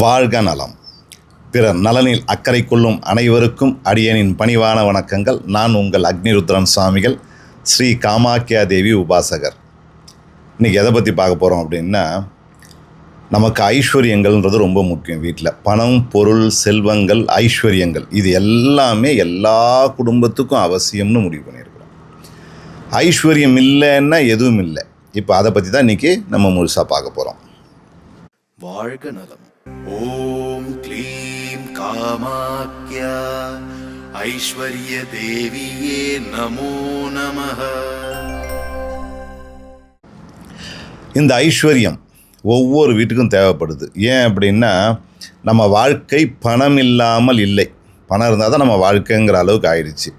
வாழ்க நலம். பிறர் நலனில் அக்கறை கொள்ளும் அனைவருக்கும் அடியனின் பணிவான வணக்கங்கள். நான் உங்கள் அக்னிருத்ரன் சுவாமிகள் ஸ்ரீ காமாக்கியா தேவி உபாசகர். இன்றைக்கி எதை பற்றி பார்க்க போகிறோம் அப்படின்னா நமக்கு ஐஸ்வர்யங்கள்ன்றது ரொம்ப முக்கியம் வீட்டில் பணம் பொருள் செல்வங்கள் ஐஸ்வர்யங்கள் இது எல்லாமே எல்லா குடும்பத்துக்கும் அவசியம்னு முடிவு பண்ணியிருக்கிறோம். ஐஸ்வர்யம் இல்லைன்னா எதுவும் இல்லை. இப்போ அதை பற்றி தான் இன்றைக்கி நம்ம முழுசாக பார்க்க போகிறோம் வாழ்க நலம். ஓம் க்ளீம் காமாக்யா ஐஸ்வர்ய தேவியே நமோ நமः இந்த ஐஸ்வர்யம் ஒவ்வொரு வீட்டுக்கும் தேவைப்படுது. ஏன் அப்படின்னா நம்ம வாழ்க்கை பணம் இல்லாமல் இல்லை. பணம் இருந்தால் தான் நம்ம வாழ்க்கைங்கிற அளவுக்கு ஆயிடுச்சு.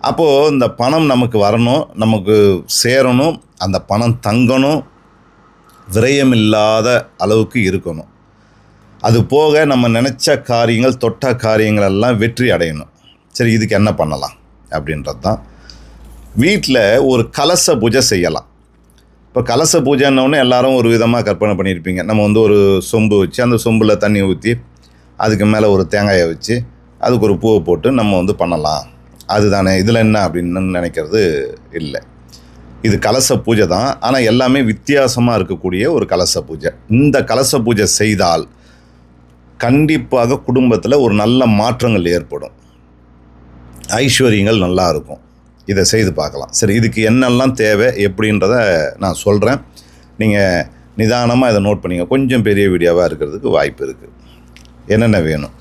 அப்போது இந்த பணம் நமக்கு வரணும் நமக்கு சேரணும் அந்த பணம் தங்கணும் விரயம் இல்லாத அளவுக்கு இருக்கணும். அது போக நம்ம நினச்ச காரியங்கள் தொட்ட காரியங்கள் எல்லாம் வெற்றி அடையணும். சரி இதுக்கு என்ன பண்ணலாம்? அப்படின்றது தான். வீட்டில் ஒரு கலச பூஜை செய்யலாம். இப்போ கலச பூஜைன்னொன்னே எல்லாரும் ஒரு விதமாக கற்பனை பண்ணியிருப்பீங்க. நம்ம வந்து ஒரு சொம்பு வச்சு அந்த சொம்பில் தண்ணி ஊற்றி அதுக்கு மேலே ஒரு தேங்காயை வச்சு அதுக்கு ஒரு பூவை போட்டு நம்ம வந்து பண்ணலாம். அதுதானே இதில் என்ன அப்படின்னு நினைக்கிறது இல்லை. இது கலச பூஜை தான். ஆனால் எல்லாமே வித்தியாசமாக இருக்கக்கூடிய ஒரு கலச பூஜை. இந்த கலச பூஜை செய்தால் கண்டிப்பாக குடும்பத்தில் ஒரு நல்ல மாற்றங்கள் ஏற்படும். ஐஸ்வர்யங்கள் நல்லா இருக்கும். இதை செய்து பார்க்கலாம். சரி இதுக்கு என்னெல்லாம் தேவை எப்படின்றத நான் சொல்கிறேன் நீங்கள் நிதானமாக இதை நோட் பண்ணிங்க. கொஞ்சம் பெரிய வீடியோவாக இருக்கிறதுக்கு வாய்ப்பு இருக்குது என்னென்ன வேணும்?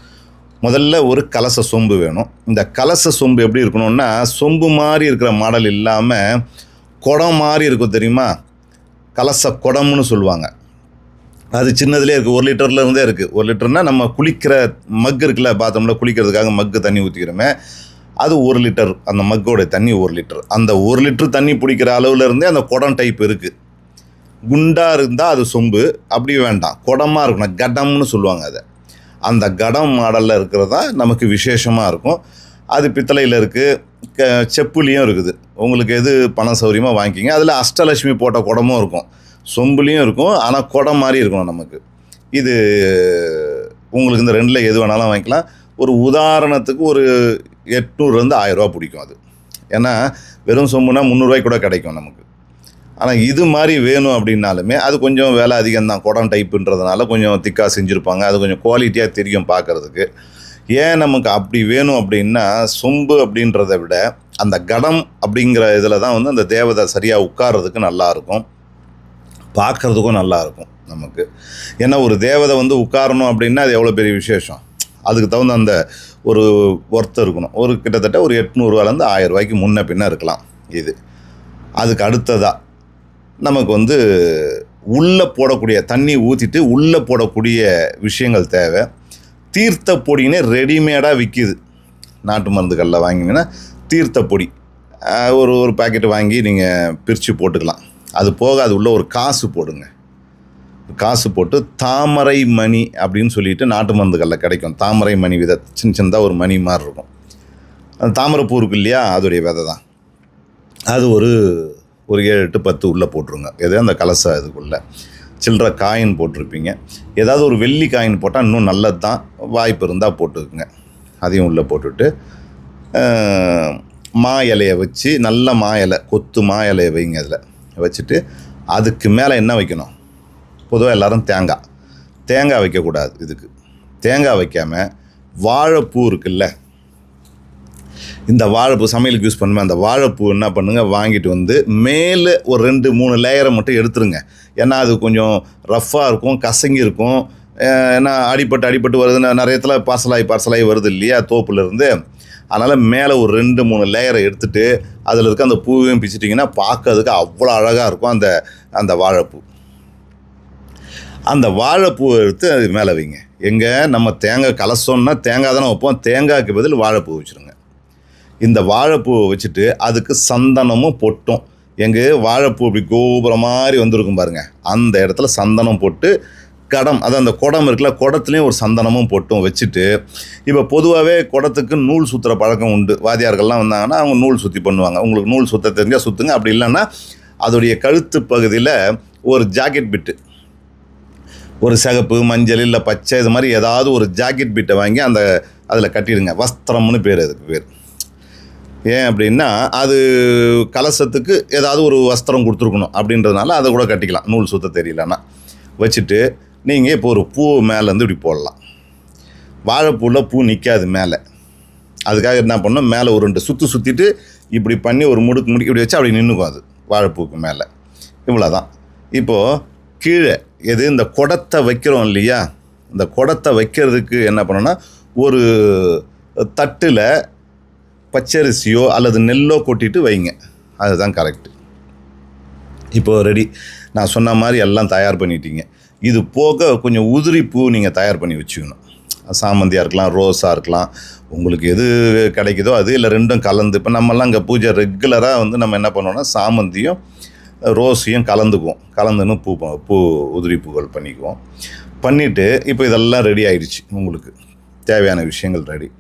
முதல்ல ஒரு கலச சொம்பு வேணும். இந்த கலச சொம்பு எப்படி இருக்கணும்னா சொம்பு மாதிரி இருக்கிற மாடல் இல்லாமல் குடம் மாதிரி இருக்கும் தெரியுமா? கலச குடம்னு சொல்லுவாங்க. அது சின்னதுலேயே இருக்குது ஒரு லிட்டரில் இருந்தே இருக்குது ஒரு லிட்டர்னால் நம்ம குளிக்கிற மக் இருக்குல்ல பாத்ரூமில் குளிக்கிறதுக்காக மக்கு தண்ணி ஊற்றிக்கிறோமே அது ஒரு லிட்டர். அந்த மக்கோட தண்ணி ஒரு லிட்டர். அந்த ஒரு லிட்டர் தண்ணி பிடிக்கிற அளவில் இருந்தே அந்த குடம் டைப் இருக்குது குண்டாக இருந்தால் அது சொம்பு அப்படி வேண்டாம். குடமாக இருக்கணும். கடம்னு சொல்லுவாங்க அதை. அந்த கடம் மாடலில் இருக்கிறது தான் நமக்கு விசேஷமாக இருக்கும். அது பித்தளையில் இருக்குது க செப்புலேயும் இருக்குது. உங்களுக்கு எது பணம் சௌரியமாக வாங்கிக்கிங்க. அதில் அஷ்டலட்சுமி போட்ட குடமும் இருக்கும். சொம்புலேயும் இருக்கும் ஆனால் குடம் மாதிரி இருக்கும் நமக்கு. இது உங்களுக்கு இந்த ரெண்டில் எது வேணாலும் வாங்கிக்கலாம். ஒரு உதாரணத்துக்கு ஒரு எட்நூறுலேருந்து ஆயிரரூவா பிடிக்கும் அது. ஏன்னா வெறும் சொம்புனா முந்நூறுரூவாய்க்கு கூட கிடைக்கும் நமக்கு. ஆனால் இது மாதிரி வேணும் அப்படின்னாலுமே அது கொஞ்சம் விலை அதிகம் தான் குடம் டைப்புன்றதுனால கொஞ்சம் திக்காக செஞ்சுருப்பாங்க. அது கொஞ்சம் குவாலிட்டியாக தெரியும் பார்க்குறதுக்கு. ஏன் நமக்கு அப்படி வேணும் அப்படின்னா சொம்பு அப்படின்றத விட அந்த கடம் அப்படிங்கிற இதில் தான் வந்து அந்த தேவதை சரியாக உட்கார்றதுக்கு நல்லாயிருக்கும் பார்க்குறதுக்கும் நல்லாயிருக்கும் நமக்கு. ஏன்னா ஒரு தேவதை வந்து உட்காரணும் அப்படின்னா அது எவ்வளோ பெரிய விசேஷம்? அதுக்கு தகுந்த அந்த ஒரு ஒர்த்து இருக்கணும். ஒரு கிட்டத்தட்ட ஒரு எட்நூறுவாலேருந்து ஆயிரம் ரூபாய்க்கு முன்ன பின்ன இருக்கலாம் இது. அதுக்கு அடுத்ததாக நமக்கு வந்து உள்ளே போடக்கூடிய தண்ணி ஊற்றிட்டு உள்ளே போடக்கூடிய விஷயங்கள் தேவை. தீர்த்த பொடின்னு ரெடிமேடாக விற்கிது நாட்டு மருந்துகளில் வாங்கினீங்கன்னா தீர்த்த பொடி. ஒரு ஒரு பாக்கெட் வாங்கி நீங்கள் பிரித்து போட்டுக்கலாம். அது போக அது உள்ள ஒரு காசு போடுங்க. காசு போட்டு தாமரை மணி அப்படின்னு சொல்லிட்டு நாட்டு மருந்துகளில் கிடைக்கும். தாமரை மணி விதை சின்ன சின்னதாக ஒரு மணி மாதிரி இருக்கும். அந்த தாமரைப்பூ இருக்கு இல்லையா அதோடைய விதை தான். அது ஒரு ஒரு ஏழு எட்டு பத்து உள்ளே போட்டுருங்க. எது அந்த கலச இதுக்குள்ளே. சில்லற காயின் போட்டிருப்பீங்க. ஏதாவது ஒரு வெள்ளி காயின் போட்டால் இன்னும் நல்லது தான் வாய்ப்பு இருந்தால் போட்டுக்குங்க. அதையும் உள்ளே போட்டுட்டு மா இலையை வச்சு நல்ல மா இலை கொத்து மா இலையை வைங்க அதில். வச்சுட்டு அதுக்கு மேலே என்ன வைக்கணும்? பொதுவாக எல்லோரும் தேங்காய் தேங்காய் வைக்கக்கூடாது இதுக்கு. தேங்காய் வைக்காமல் வாழைப்பூ இருக்குல்ல? இந்த வாழைப்பூ சமையலுக்கு யூஸ் பண்ணுமே அந்த வாழைப்பூ என்ன பண்ணுங்க வாங்கிட்டு வந்து மேலே ஒரு ரெண்டு மூணு லேயரை மட்டும் எடுத்துருங்க. ஏன்னா அது கொஞ்சம் ரஃப்பாக இருக்கும் கசங்கி இருக்கும். ஏன்னா அடிப்பட்டு அடிப்பட்டு வருதுன்னா ந- நிறைய இடத்துல பார்சலாகி பார்சலாகி வருது இல்லையா தோப்புலேருந்து அதனால் மேலே ஒரு ரெண்டு மூணு லேயரை எடுத்துகிட்டு அதில் இருக்க அந்த பூவையும் பிச்சிட்டிங்கன்னா பார்க்கறதுக்கு அவ்வளோ அழகாக இருக்கும் அந்த அந்த வாழைப்பூ. அந்த வாழைப்பூவை எடுத்து அது மேலே வைங்க. எங்கே நம்ம தேங்காய் கலசோம்னா தேங்காய் தானே வைப்போம். தேங்காய்க்கு பதில் வாழைப்பூ வச்சுருங்க. இந்த வாழைப்பூவை வச்சுட்டு அதுக்கு சந்தனமும் பொட்டும். எங்கே வாழைப்பூ இப்படி கோபுரம் மாதிரி வந்திருக்கும் பாருங்கள் அந்த இடத்துல சந்தனம் போட்டு கடம் அது அந்த குடம் இருக்குல்ல குடத்துலேயும் ஒரு சந்தனமும் போட்டும் வச்சுட்டு இப்போ பொதுவாகவே குடத்துக்கு நூல் சுற்றுற பழக்கம் உண்டு. வாத்தியார்கள்லாம் வந்தாங்கன்னா அவங்க நூல் சுற்றி பண்ணுவாங்க. உங்களுக்கு நூல் சுற்ற தெரிஞ்சால் சுற்றுங்க அப்படி இல்லைன்னா அதோடைய கழுத்து பகுதியில் ஒரு ஜாக்கெட் பிட்டு. ஒரு சிகப்பு மஞ்சள் இல்லை பச்சை இது மாதிரி ஏதாவது ஒரு ஜாக்கெட் பிட்டை வாங்கி அந்த அதில் கட்டிடுங்க. வஸ்திரம்னு பேர் அதுக்கு பேர். ஏன் அப்படின்னா அது கலசத்துக்கு ஏதாவது ஒரு வஸ்திரம் கொடுத்துருக்கணும். அப்படின்றதுனால அதை கூட கட்டிக்கலாம். நூல் சுத்த தெரியலன்னா. வச்சுட்டு நீங்கள் இப்போ ஒரு பூ மேலேருந்து இப்படி போடலாம். வாழைப்பூவில் பூ நிற்காது மேலே. அதுக்காக என்ன பண்ணணும்? மேலே ஒரு ரெண்டு சுற்றி சுற்றிட்டு இப்படி பண்ணி ஒரு முடுக்கு முடுக்கி இப்படி வச்சு அப்படி நின்றுக்கும் அது வாழைப்பூக்கு மேலே. இவ்வளோ தான் இப்போது கீழே எது? இந்த குடத்தை வைக்கிறோம் இல்லையா? இந்த குடத்தை வைக்கிறதுக்கு என்ன பண்ணோன்னா ஒரு தட்டில் பச்சரிசியோ அல்லது நெல்லோ கொட்டிட்டு வைங்க. அதுதான் கரெக்டு. இப்போது ரெடி நான் சொன்ன மாதிரி எல்லாம் தயார் பண்ணிட்டீங்க. இது போக கொஞ்சம் உதிரி பூ நீங்கள் தயார் பண்ணி வச்சுக்கணும். சாமந்தியாக இருக்கலாம் ரோஸாக இருக்கலாம். உங்களுக்கு எது கிடைக்குதோ அது இல்லை ரெண்டும் கலந்து. இப்போ நம்மலாம் இங்கே பூஜை ரெகுலராக வந்து நம்ம என்ன பண்ணோம்னா சாமந்தியும் ரோஸையும் கலந்துக்குவோம். கலந்துன்னு பூ ப- பூ உதிரி பூக்கள் பண்ணிக்குவோம். பண்ணிவிட்டு இப்போ இதெல்லாம் ரெடி ஆயிடுச்சு உங்களுக்கு. தேவையான விஷயங்கள் ரெடி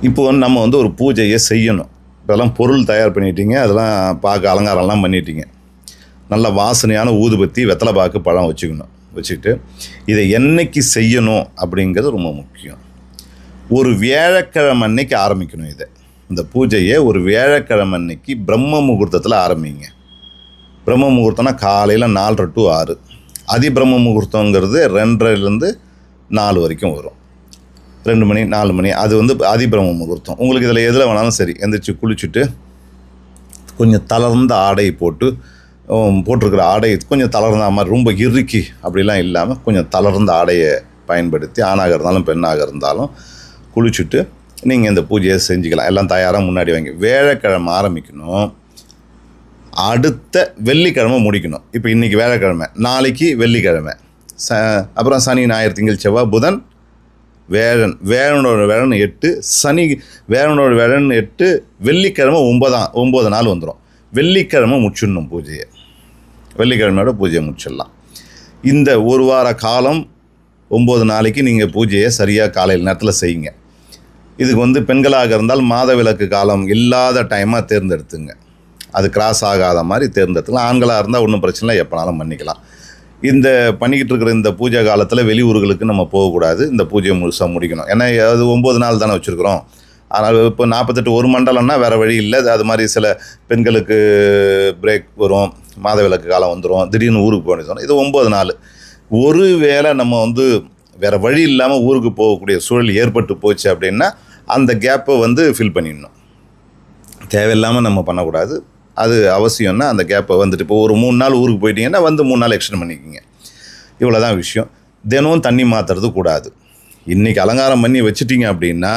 இப்போது வந்து நம்ம வந்து ஒரு பூஜையை செய்யணும். இப்போல்லாம் பொருள் தயார் பண்ணிட்டீங்க அதெல்லாம் பார்க்க அலங்காரம்லாம் பண்ணிட்டீங்க. நல்ல வாசனையான ஊதுபத்தி வெத்தலை பாக்கு பழம் வச்சுக்கணும். வச்சுக்கிட்டு இதை என்னைக்கு செய்யணும் அப்படிங்கிறது ரொம்ப முக்கியம். ஒரு வியாழக்கிழமை அன்னைக்கு ஆரம்பிக்கணும் இதை. இந்த பூஜையை ஒரு வியாழக்கிழமை அன்னைக்கு பிரம்ம முகூர்த்தத்தில் ஆரம்பிங்க. பிரம்ம முகூர்த்தம்னா காலையில் நாலரை டு ஆறு. அதி பிரம்ம முகூர்த்தங்கிறது ரெண்டரைலேருந்து நாலு வரைக்கும் வரும். ரெண்டு மணி நாலு மணி அது வந்து அதி பிரம்ம முகூர்த்தம். உங்களுக்கு இதில் எதில் வேணாலும் சரி எந்திரிச்சு குளிச்சுட்டு கொஞ்சம் தளர்ந்த ஆடை போட்டு போட்டிருக்கிற ஆடை கொஞ்சம் தளர்ந்த மாதிரி ரொம்ப இறுக்கி அப்படிலாம் இல்லாமல் கொஞ்சம் தளர்ந்த ஆடையை பயன்படுத்தி ஆணாக இருந்தாலும் பெண்ணாக இருந்தாலும் குளிச்சுட்டு நீங்கள் இந்த பூஜையை செஞ்சுக்கலாம். எல்லாம் தயாராக முன்னாடி வாங்கி. வேலைக்கிழமை ஆரம்பிக்கணும். அடுத்த வெள்ளிக்கிழமை முடிக்கணும். இப்போ இன்றைக்கி வேலைக்கிழமை நாளைக்கு வெள்ளிக்கிழமை. ச அப்புறம் சனி ஞாயிறு திங்கள் செவ்வாய் புதன் வேழன். வேழனோட வேழன் எட்டு சனி வேழனோட வேழன் எட்டு வெள்ளிக்கிழமை ஒன்பதாம் ஒம்பது நாள் வந்துடும் வெள்ளிக்கிழமை முடிச்சிடணும் பூஜையை. வெள்ளிக்கிழமையோட பூஜையை முடிச்சிடலாம். இந்த ஒரு வார காலம் ஒம்பது நாளைக்கு நீங்கள் பூஜையை சரியாக காலையில் நேரத்தில் செய்யுங்க. இதுக்கு வந்து பெண்களாக இருந்தால் மாத விளக்கு காலம் இல்லாத டைமாக தேர்ந்தெடுத்துங்க. அது கிராஸ் ஆகாத மாதிரி தேர்ந்தெடுத்துக்கலாம். ஆண்களாக இருந்தால் ஒன்றும் பிரச்சனை இல்லை. எப்போனாலும் பண்ணிக்கலாம். இந்த பண்ணிக்கிட்டு இருக்கிற இந்த பூஜை காலத்தில் வெளியூர்களுக்கு நம்ம போகக்கூடாது. இந்த பூஜையை முழுசாக முடிக்கணும். ஏன்னா அது ஒம்பது நாள் தானே வச்சுருக்குறோம். ஆனால் இப்போ நாற்பத்தெட்டு ஒரு மண்டலம்னா வேறு வழி இல்லை. அது மாதிரி சில பெண்களுக்கு பிரேக் வரும். மாதவிலக்கு காலம் வந்துடும் திடீர்னு ஊருக்கு போக வேண்டியது இது ஒம்பது நாள் ஒரு வேளை நம்ம வந்து வேறு வழி இல்லாமல் ஊருக்கு போகக்கூடிய சூழல் ஏற்பட்டு போச்சு அப்படின்னா அந்த கேப்பை வந்து ஃபில் பண்ணிடணும். தேவையில்லாமல் நம்ம பண்ணக்கூடாது. அது அவசியம்னா அந்த கேப்பை வந்துட்டு இப்போ ஒரு மூணு நாள் ஊருக்கு போயிட்டீங்கன்னா வந்து மூணு நாள் எக்ஸ்டெண்ட் பண்ணிக்கிங்க. இவ்வளோ தான் விஷயம். தினமும் தண்ணி மாற்றுறது கூடாது. இன்றைக்கி அலங்காரம் பண்ணி வச்சுட்டிங்க அப்படின்னா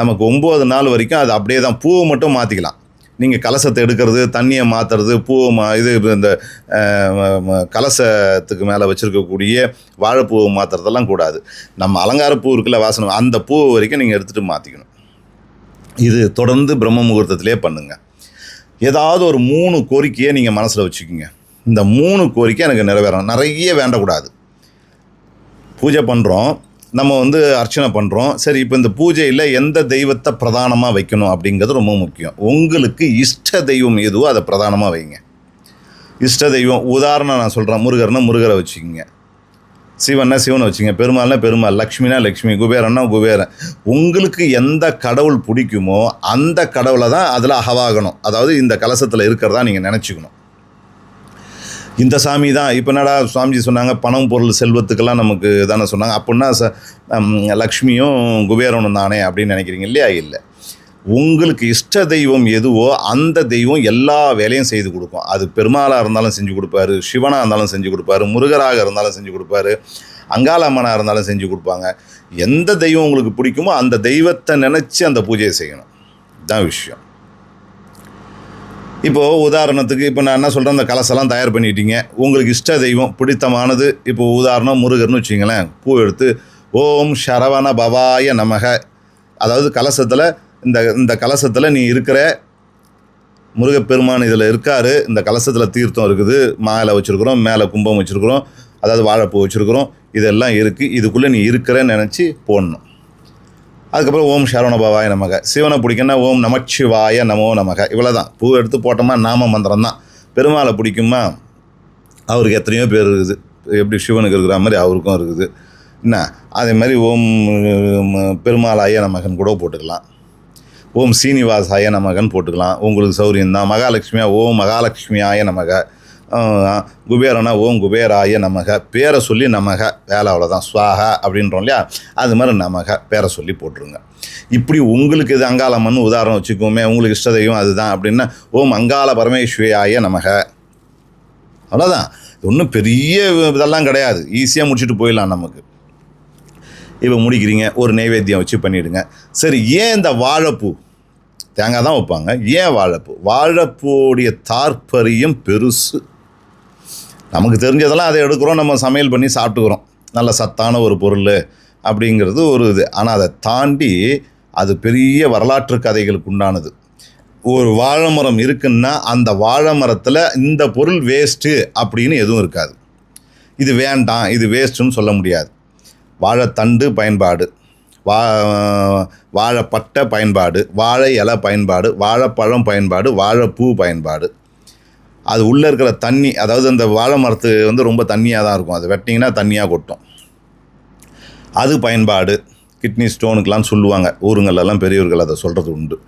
நமக்கு ஒம்பது நாள் வரைக்கும் அது அப்படியே தான் பூவை மட்டும் மாற்றிக்கலாம் நீங்கள் கலசத்தை எடுக்கிறது தண்ணியை மாற்றுறது பூவை மா இது இந்த கலசத்துக்கு மேலே வச்சுருக்கக்கூடிய வாழைப்பூவை மாற்றுறதெல்லாம் கூடாது. நம்ம அலங்கார பூ இருக்குல்ல வாசனை அந்த பூவை வரைக்கும் நீங்கள் எடுத்துகிட்டு மாற்றிக்கணும் இது தொடர்ந்து பிரம்ம முகூர்த்தத்திலே பண்ணுங்கள் ஏதாவது ஒரு மூணு கோரிக்கையை நீங்கள் மனசில் வச்சுக்கோங்க. இந்த மூணு கோரிக்கை எனக்கு நிறைவேறணும். நிறைய வேண்டக்கூடாது. பூஜை பண்ணுறோம் நம்ம வந்து அர்ச்சனை பண்ணுறோம் சரி இப்போ இந்த பூஜையில் எந்த தெய்வத்தை பிரதானமாக வைக்கணும் அப்படிங்கிறது ரொம்ப முக்கியம். உங்களுக்கு இஷ்ட தெய்வம் எதுவோ அதை பிரதானமாக வைங்க. இஷ்ட தெய்வம் உதாரணம் நான் சொல்கிறேன் முருகர்னா முருகரை வச்சுக்கோங்க. சிவன்னா சிவனை வச்சுங்க பெருமாள்னா பெருமாள் லக்ஷ்மினா லக்ஷ்மி குபேரன்னா குபேரன். உங்களுக்கு எந்த கடவுள் பிடிக்குமோ அந்த கடவுளை தான் அதில் அகவாகணும். அதாவது இந்த கலசத்தில் இருக்கிறதா நீங்கள் நினச்சிக்கணும். இந்த சாமி தான். இப்போ என்னடா சுவாமிஜி சொன்னாங்க பணம் பொருள் செல்வத்துக்கெல்லாம் நமக்கு தானே சொன்னாங்க. அப்படின்னா ச லக்ஷ்மியும் குபேரனும் தானே அப்படின்னு நினைக்கிறீங்க இல்லையா? இல்லை. உங்களுக்கு இஷ்ட தெய்வம் எதுவோ அந்த தெய்வம் எல்லா வேலையும் செய்து கொடுக்கும். அது பெருமாளாக இருந்தாலும் செஞ்சு கொடுப்பாரு சிவனாக இருந்தாலும் செஞ்சு கொடுப்பாரு முருகராக இருந்தாலும் செஞ்சு கொடுப்பாரு அங்காளம்மனாக இருந்தாலும் செஞ்சு கொடுப்பாங்க. எந்த தெய்வம் உங்களுக்கு பிடிக்குமோ அந்த தெய்வத்தை நினச்சி அந்த பூஜையை செய்யணும். இதுதான் விஷயம். இப்போது உதாரணத்துக்கு இப்போ நான் என்ன சொல்கிறேன் அந்த கலசெல்லாம் தயார் பண்ணிட்டீங்க. உங்களுக்கு இஷ்ட தெய்வம் பிடித்தமானது இப்போ உதாரணம் முருகர்னு வச்சிங்களேன் பூ எடுத்து ஓம் சரவண பவாய நமக. அதாவது கலசத்தில் இந்த இந்த கலசத்தில் நீ இருக்கிற முருகப்பெருமான் இதில் இருக்கார். இந்த கலசத்தில் தீர்த்தம் இருக்குது மாலை வச்சுருக்குறோம் மேலே கும்பம் வச்சுருக்குறோம் அதாவது வாழைப்பூ வச்சுருக்குறோம் இதெல்லாம் இருக்குது இதுக்குள்ளே நீ இருக்கிறேன்னு நினச்சி போடணும். அதுக்கப்புறம் ஓம் சரவணபாவாய நமக. சிவனை பிடிக்குன்னா ஓம் நமச்சிவாய நமோ நமக. இவ்வளோ தான் பூ எடுத்து போட்டோமா நாம மந்திரம் தான் பெருமாளை பிடிக்குமா? அவருக்கு எத்தனையோ பேர் இருக்குது. எப்படி சிவனுக்கு இருக்கிற மாதிரி அவருக்கும் இருக்குது. என்ன? அதே மாதிரி ஓம் பெருமாளாய நமகன் கூட போட்டுக்கலாம். ஓம் சீனிவாசாய நமகன் போட்டுக்கலாம். உங்களுக்கு சௌரியம் தான் மகாலட்சுமியா? ஓம் மகாலட்சுமியாய நமக. குபேரனா ஓம் குபேராய நமக பேரை சொல்லி நமக வேலை அவ்வளோதான் சுவாகா அப்படின்றோம் இல்லையா? அது மாதிரி நமக பேரை சொல்லி போட்டுருங்க. இப்படி உங்களுக்கு இது அங்காளம்மன் உதாரணம் வச்சுக்கோமே உங்களுக்கு இஷ்ட தெய்வம் அதுதான் அப்படின்னா ஓம் அங்காள பரமேஸ்வரியாய நமக. அவ்வளோதான் ஒன்றும் பெரிய இதெல்லாம் கிடையாது. ஈஸியாக முடிச்சுட்டு போயிடலாம் நமக்கு. இப்போ முடிக்கிறீங்க ஒரு நைவேத்தியம் வச்சு பண்ணிவிடுங்க சரி ஏன் இந்த வாழைப்பூ? தேங்காய் தான் வைப்பாங்க. ஏன் வாழைப்பூ? வாழைப்பூடைய தாற்பரியம் பெருசு. நமக்கு தெரிஞ்சதெல்லாம் அதை எடுக்கிறோம் நம்ம சமையல் பண்ணி சாப்பிட்டுக்கிறோம். நல்ல சத்தான ஒரு பொருள் அப்படிங்கிறது ஒரு இது. ஆனால் அதை தாண்டி அது பெரிய வரலாற்று கதைகளுக்கு உண்டானது. ஒரு வாழை மரம் இருக்குன்னா அந்த வாழை மரத்தில் இந்த பொருள் வேஸ்ட்டு அப்படின்னு எதுவும் இருக்காது. இது வேண்டாம் இது வேஸ்ட்டுன்னு சொல்ல முடியாது. வாழைத்தண்டு பயன்பாடு வா வாழைப்பட்டை பயன்பாடு வாழை இலை பயன்பாடு வாழைப்பழம் பயன்பாடு வாழைப்பூ பயன்பாடு அது உள்ளே இருக்கிற தண்ணி அதாவது அந்த வாழை மரத்து வந்து ரொம்ப தண்ணியாக தான் இருக்கும். அது வெட்டிங்கன்னா தண்ணியாக கொட்டும். அது பயன்பாடு. கிட்னி ஸ்டோனுக்கெலாம் சொல்லுவாங்க. ஊருங்களெல்லாம் பெரியவர்கள் அதை சொல்கிறது உண்டு.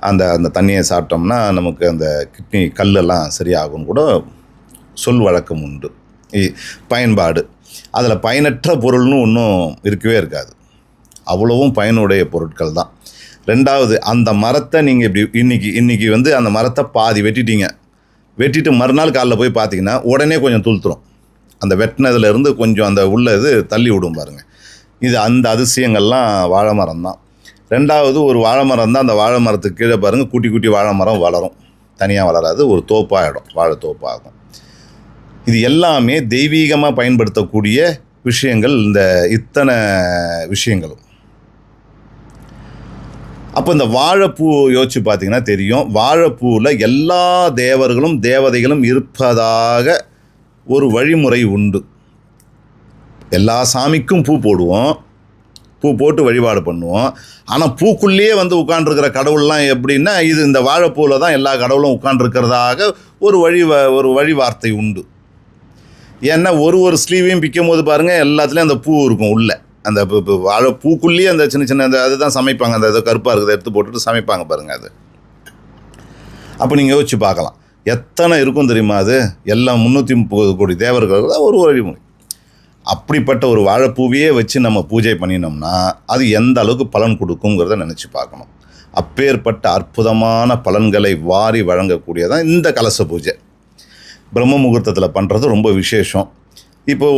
அந்த அந்த தண்ணியை சாப்பிட்டோம்னா நமக்கு அந்த கிட்னி கல்லெல்லாம் சரியாகும்னு கூட சொல் வழக்கம் உண்டு. இ- பயன்பாடு. அதில் பயனற்ற பொருள்னு ஒன்றும் இருக்கவே இருக்காது. அவ்வளவும் பயனுடைய பொருட்கள் தான். ரெண்டாவது அந்த மரத்தை நீங்கள் இப்படி இன்னைக்கு இன்றைக்கி வந்து அந்த மரத்தை பாதி வெட்டிட்டீங்க. வெட்டிட்டு மறுநாள் காலைல போய் பார்த்தீங்கன்னா உடனே கொஞ்சம் துளுத்துரும். அந்த வெட்டினதுல இருந்து கொஞ்சம் அந்த உள்ள இது தள்ளி விடும் பாருங்கள் இது அந்த அதிசயங்கள்லாம் வாழை மரம் தான் ரெண்டாவது ஒரு வாழை மரம் தான் அந்த வாழை மரத்துக்கு கீழே பாருங்கள் குட்டி குட்டி வாழை மரம் வளரும். தனியாக வளராது ஒரு தோப்பாகிடும் வாழை தோப்பாகும் இது எல்லாமே தெய்வீகமாக பயன்படுத்தக்கூடிய விஷயங்கள் இந்த இத்தனை விஷயங்களும். அப்போ இந்த வாழைப்பூ யோசிச்சு பார்த்தீங்கன்னா தெரியும். வாழைப்பூவில் எல்லா தேவர்களும் தேவதைகளும் இருப்பதாக ஒரு வழிமுறை உண்டு. எல்லா சாமிக்கும் பூ போடுவோம். பூ போட்டு வழிபாடு பண்ணுவோம். ஆனால் பூக்குள்ளேயே வந்து உட்காண்டிருக்கிற கடவுள்லாம் எப்படின்னா இது இந்த வாழைப்பூவில் தான் எல்லா கடவுளும் உட்காண்டிருக்கிறதாக ஒரு வழி வ- ஒரு வழி வார்த்தை உண்டு. ஏன்னா ஒரு ஒரு ஸ்லீவையும் பிக்கும் போது பாருங்கள் எல்லாத்துலேயும் அந்த பூ இருக்கும் உள்ளே. அந்த வாழை பூக்குள்ளேயே அந்த சின்ன சின்ன அந்த அதுதான் சமைப்பாங்க. அந்த இது கருப்பாக இருக்கிறத எடுத்து போட்டுட்டு சமைப்பாங்க பாருங்கள் அது. அப்போ நீங்கள் யோசிச்சு பார்க்கலாம். எத்தனை இருக்கும் தெரியுமா அது? எல்லாம் முந்நூற்றி முப்பது கோடி தேவர்கள் தான் ஒரு வழிமுறை அப்படிப்பட்ட ஒரு வாழைப்பூவையே வச்சு நம்ம பூஜை பண்ணினோம்னா அது எந்த அளவுக்கு பலன் கொடுக்குங்கிறத நினச்சி பார்க்கணும். அப்பேற்பட்ட அற்புதமான பலன்களை வாரி வழங்கக்கூடியதான் இந்த கலச பூஜை. பிரம்ம முகூர்த்தத்தில் பண்ணுறது ரொம்ப விசேஷம். இப்போ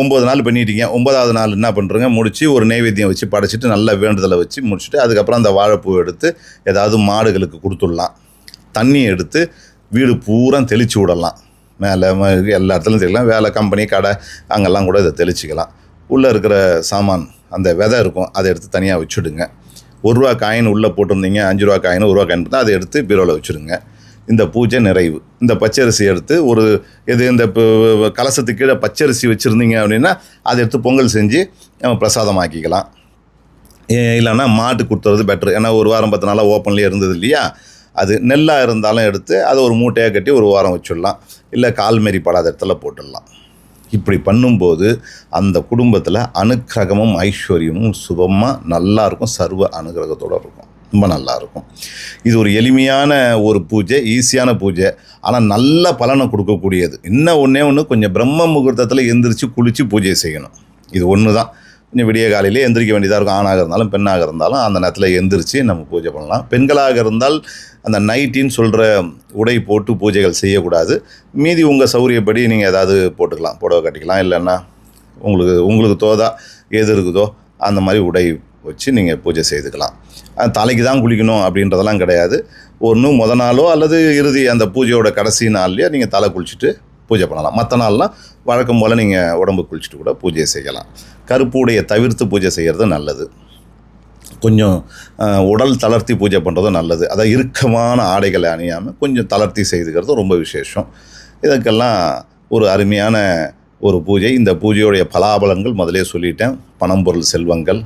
ஒம்பது நாள் பண்ணிட்டீங்க. ஒன்பதாவது நாள் என்ன பண்ணுறங்க முடித்து ஒரு நைவேத்தியம் வச்சு படைச்சிட்டு நல்லா வேண்டுதலை வச்சு முடிச்சுட்டு அதுக்கப்புறம் அந்த வாழைப்பூ எடுத்து ஏதாவது மாடுகளுக்கு கொடுத்துடலாம். தண்ணி எடுத்து வீடு பூரா தெளித்து விடலாம். மேலே எல்லா இடத்துலையும் தெளிக்கலாம். வேலை கம்பெனி கடை அங்கெல்லாம் கூட இதை தெளிச்சிக்கலாம். உள்ளே இருக்கிற சாமான் அந்த விதை இருக்கும் அதை எடுத்து தனியாக வச்சுடுங்க. ஒரு ரூபா காயின் உள்ளே போட்டிருந்தீங்க அஞ்சு ரூபா காயின் ஒரு ரூபா காயின் போட்டால் அதை எடுத்து பீரோவில் வச்சுருங்க இந்த பூஜை நிறைவு. இந்த பச்சரிசி எடுத்து ஒரு இது இந்த கலசத்து கலசத்துக்கு கீழே பச்சரிசி வச்சுருந்தீங்க அப்படின்னா அதை எடுத்து பொங்கல் செஞ்சு நம்ம பிரசாதமாக்கிக்கலாம். இல்லைன்னா மாட்டு கொடுத்துறது பெட்ரு ஏன்னா ஒரு வாரம் பத்து நாளாக ஓப்பன்லேயே இருந்தது இல்லையா? அது நெல்லாக இருந்தாலும் எடுத்து அதை ஒரு மூட்டையாக கட்டி ஒரு வாரம் வச்சுடலாம். இல்லை கால்மெரி படாத இடத்துல போட்டுடலாம். இப்படி பண்ணும்போது அந்த குடும்பத்தில் அனுக்கிரகமும் ஐஸ்வர்யமும் சுபமாக நல்லா இருக்கும். சர்வ அனுகிரகத்தோடு இருக்கும். ரொம்ப நல்லாயிருக்கும். இது ஒரு எளிமையான ஒரு பூஜை ஈஸியான பூஜை. ஆனால் நல்ல பலனை கொடுக்கக்கூடியது. இன்னும் ஒன்றே ஒன்று கொஞ்சம் பிரம்ம முகூர்த்தத்தில் எந்திரிச்சு குளித்து பூஜை செய்யணும். இது ஒன்று தான் கொஞ்சம் விடிய காலையிலே எந்திரிக்க வேண்டியதாக இருக்கும். ஆணாக இருந்தாலும் பெண்ணாக இருந்தாலும் அந்த நேரத்தில் எந்திரிச்சு நம்ம பூஜை பண்ணலாம். பெண்களாக இருந்தால் அந்த நைட்டின்னு சொல்கிற உடை போட்டு பூஜைகள் செய்யக்கூடாது. மீதி உங்கள் சௌரியப்படி நீங்கள் ஏதாவது போட்டுக்கலாம். புடவை கட்டிக்கலாம். இல்லைன்னா உங்களுக்கு உங்களுக்கு தோதா எது இருக்குதோ அந்த மாதிரி உடை வச்சு நீங்கள் பூஜை செய்துக்கலாம். தலைக்கு தான் குளிக்கணும் அப்படின்றதெல்லாம் கிடையாது. ஒன்று முத நாளோ அல்லது இறுதி அந்த பூஜையோட கடைசி நாள்லையோ நீங்கள் தலை குளிச்சுட்டு பூஜை பண்ணலாம். மற்ற நாள்லாம் வழக்கம் போல் நீங்கள் உடம்பு குளிச்சுட்டு கூட பூஜை செய்யலாம். கருப்புடைய தவிர்த்து பூஜை செய்கிறது நல்லது. கொஞ்சம் உடல் தளர்த்தி பூஜை பண்ணுறதும் நல்லது. அதாவது இறுக்கமான ஆடைகளை அணியாமல் கொஞ்சம் தளர்த்தி செய்துக்கிறது ரொம்ப விசேஷம். இதற்கெல்லாம் ஒரு அருமையான ஒரு பூஜை. இந்த பூஜையுடைய பலாபலங்கள் முதலே சொல்லிட்டேன். பணம் பொருள் செல்வங்கள்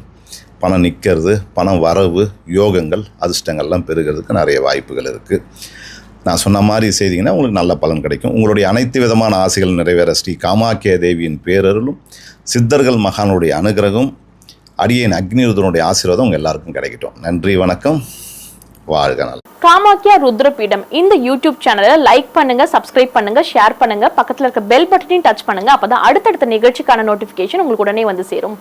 பணம் நிற்கிறது பணம் வரவு யோகங்கள் அதிர்ஷ்டங்கள்லாம் பெறுகிறதுக்கு நிறைய வாய்ப்புகள் இருக்குது நான் சொன்ன மாதிரி செய்தீங்கன்னா உங்களுக்கு நல்ல பலன் கிடைக்கும். உங்களுடைய அனைத்து விதமான ஆசைகள் நிறைவேற ஸ்ரீ காமாக்கிய தேவியின் பேரருளும் சித்தர்கள் மகானுடைய அனுகிரகம் அடியேன் அக்னிருதனுடைய ஆசீர்வாதம் உங்கள் எல்லாருக்கும் கிடைக்கட்டும். நன்றி வணக்கம். வாழ்க நலம் காமாக்கியா ருத்ரபீடம். இந்த யூடியூப் சேனலை லைக் பண்ணுங்க சப்ஸ்கிரைப் பண்ணுங்க ஷேர் பண்ணுங்க பக்கத்தில் இருக்க பெல் பட்டனையும் டச் பண்ணுங்க அப்பதான் அடுத்தடுத்த நிகழ்ச்சிக்கான நோட்டிபிகேஷன் உங்களுக்கு உடனே வந்து சேரும்.